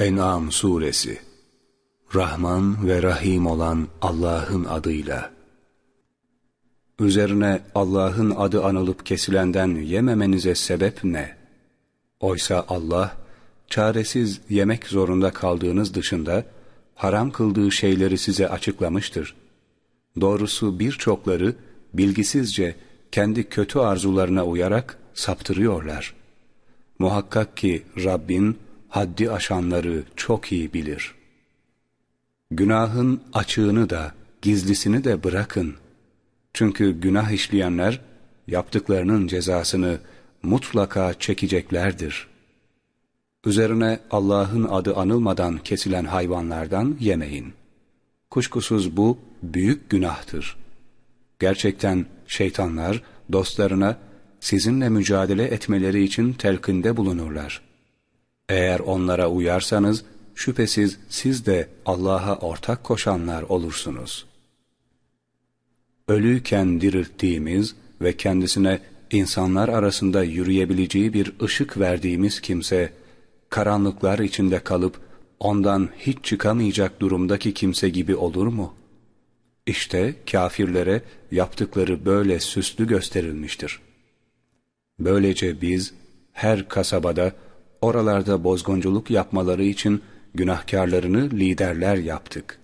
En'am suresi Rahman ve Rahim olan Allah'ın adıyla Üzerine Allah'ın adı anılıp kesilenden yememenize sebep ne? Oysa Allah, çaresiz yemek zorunda kaldığınız dışında, haram kıldığı şeyleri size açıklamıştır. Doğrusu birçokları, bilgisizce kendi kötü arzularına uyarak saptırıyorlar. Muhakkak ki Rabbin, haddi aşanları çok iyi bilir. Günahın açığını da, gizlisini de bırakın. Çünkü günah işleyenler, yaptıklarının cezasını mutlaka çekeceklerdir. Üzerine Allah'ın adı anılmadan kesilen hayvanlardan yemeyin. Kuşkusuz bu büyük günahtır. Gerçekten şeytanlar dostlarına sizinle mücadele etmeleri için telkinde bulunurlar. Eğer onlara uyarsanız şüphesiz siz de Allah'a ortak koşanlar olursunuz. Ölüyken dirilttiğimiz ve kendisine insanlar arasında yürüyebileceği bir ışık verdiğimiz kimse, karanlıklar içinde kalıp ondan hiç çıkamayacak durumdaki kimse gibi olur mu? İşte kafirlere yaptıkları böyle süslü gösterilmiştir. Böylece biz her kasabada oralarda bozgunculuk yapmaları için günahkarlarını liderler yaptık.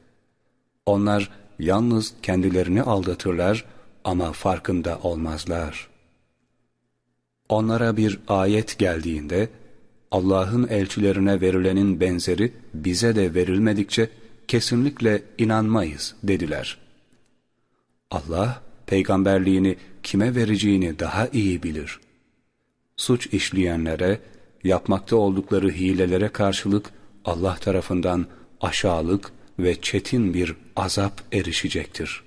Onlar yalnız kendilerini aldatırlar ama farkında olmazlar. Onlara bir ayet geldiğinde, Allah'ın elçilerine verilenin benzeri bize de verilmedikçe kesinlikle inanmayız dediler. Allah, peygamberliğini kime vereceğini daha iyi bilir. Suç işleyenlere, yapmakta oldukları hilelere karşılık Allah tarafından aşağılık ve çetin bir azap erişecektir.